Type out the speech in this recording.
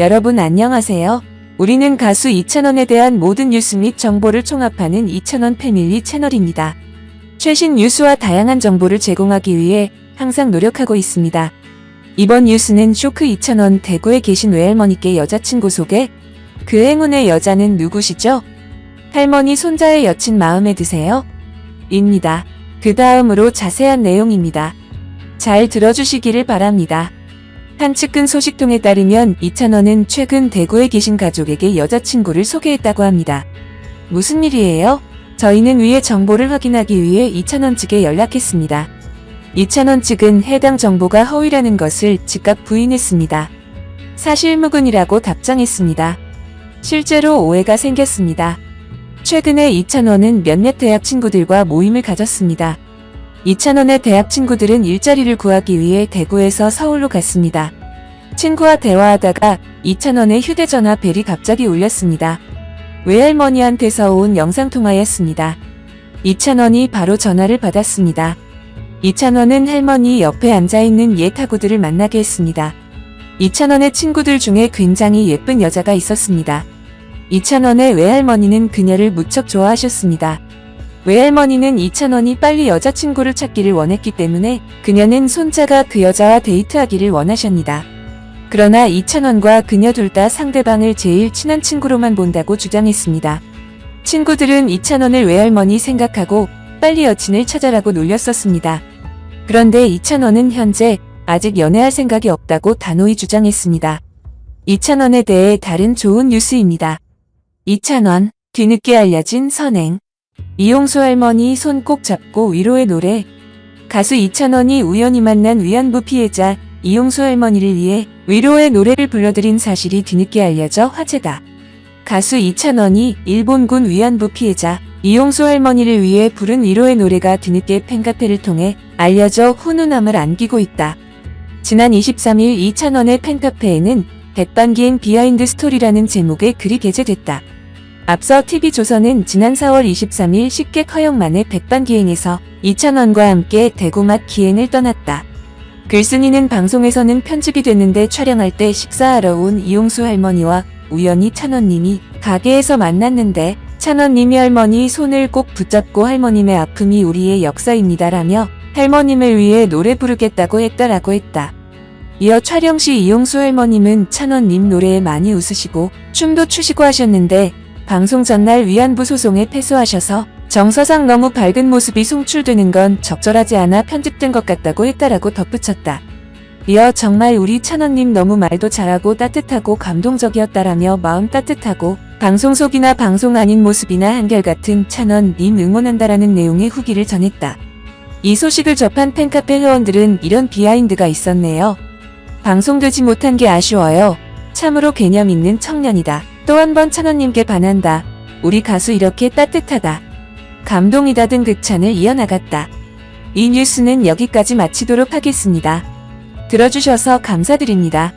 여러분 안녕하세요. 우리는 가수 이찬원에 대한 모든 뉴스 및 정보를 총합하는 이찬원 패밀리 채널입니다. 최신 뉴스와 다양한 정보를 제공하기 위해 항상 노력하고 있습니다. 이번 뉴스는 쇼크 이찬원 대구에 계신 외할머니께 여자친구 소개. 그 행운의 여자는 누구시죠? 할머니 손자의 여친 마음에 드세요? 입니다. 그 다음으로 자세한 내용입니다. 잘 들어주시기를 바랍니다. 한 측근 소식통에 따르면 이찬원은 최근 대구에 계신 가족에게 여자친구를 소개했다고 합니다. 무슨 일이에요? 저희는 위의 정보를 확인하기 위해 이찬원 측에 연락했습니다. 이찬원 측은 해당 정보가 허위라는 것을 즉각 부인했습니다. 사실무근이라고 답장했습니다. 실제로 오해가 생겼습니다. 최근에 이찬원은 몇몇 대학 친구들과 모임을 가졌습니다. 이찬원의 대학 친구들은 일자리를 구하기 위해 대구에서 서울로 갔습니다. 친구와 대화하다가 이찬원의 휴대전화 벨이 갑자기 울렸습니다. 외할머니한테서 온 영상통화였습니다. 이찬원이 바로 전화를 받았습니다. 이찬원은 할머니 옆에 앉아있는 옛 학우들을 만나게 했습니다. 이찬원의 친구들 중에 굉장히 예쁜 여자가 있었습니다. 이찬원의 외할머니는 그녀를 무척 좋아하셨습니다. 외할머니는 이찬원이 빨리 여자친구를 찾기를 원했기 때문에 그녀는 손자가 그 여자와 데이트하기를 원하셨니다. 그러나 이찬원과 그녀 둘 다 상대방을 제일 친한 친구로만 본다고 주장했습니다. 친구들은 이찬원을 외할머니 생각하고 빨리 여친을 찾아라고 놀렸었습니다. 그런데 이찬원은 현재 아직 연애할 생각이 없다고 단호히 주장했습니다. 이찬원에 대해 다른 좋은 뉴스입니다. 이찬원, 뒤늦게 알려진 선행. 이용수 할머니 손 꼭 잡고 위로의 노래. 가수 이찬원이 우연히 만난 위안부 피해자 이용수 할머니를 위해 위로의 노래를 불러드린 사실이 뒤늦게 알려져 화제다. 가수 이찬원이 일본군 위안부 피해자 이용수 할머니를 위해 부른 위로의 노래가 뒤늦게 팬카페를 통해 알려져 훈훈함을 안기고 있다. 지난 23일 이찬원의 팬카페에는 백반기행 비하인드 스토리라는 제목의 글이 게재됐다. 앞서 TV조선은 지난 4월 23일 식객 허용만의 백반 기행에서 이찬원과 함께 대구맛 기행을 떠났다. 글쓴이는 방송에서는 편집이 됐는데 촬영할 때 식사하러 온 이용수 할머니와 우연히 찬원님이 가게에서 만났는데 찬원님이 할머니 손을 꼭 붙잡고 할머님의 아픔이 우리의 역사입니다라며 할머님을 위해 노래 부르겠다고 했다라고 했다. 이어 촬영 시 이용수 할머님은 찬원님 노래에 많이 웃으시고 춤도 추시고 하셨는데 방송 전날 위안부 소송에 패소하셔서 정서상 너무 밝은 모습이 송출되는 건 적절하지 않아 편집된 것 같다고 했다라고 덧붙였다. 이어 정말 우리 찬원님 너무 말도 잘하고 따뜻하고 감동적이었다라며 마음 따뜻하고 방송 속이나 방송 아닌 모습이나 한결같은 찬원님 응원한다라는 내용의 후기를 전했다. 이 소식을 접한 팬카페 회원들은 이런 비하인드가 있었네요. 방송되지 못한 게 아쉬워요. 참으로 개념 있는 청년이다. 또 한 번 찬원님께 반한다. 우리 가수 이렇게 따뜻하다. 감동이다 등 극찬을 이어나갔다. 이 뉴스는 여기까지 마치도록 하겠습니다. 들어주셔서 감사드립니다.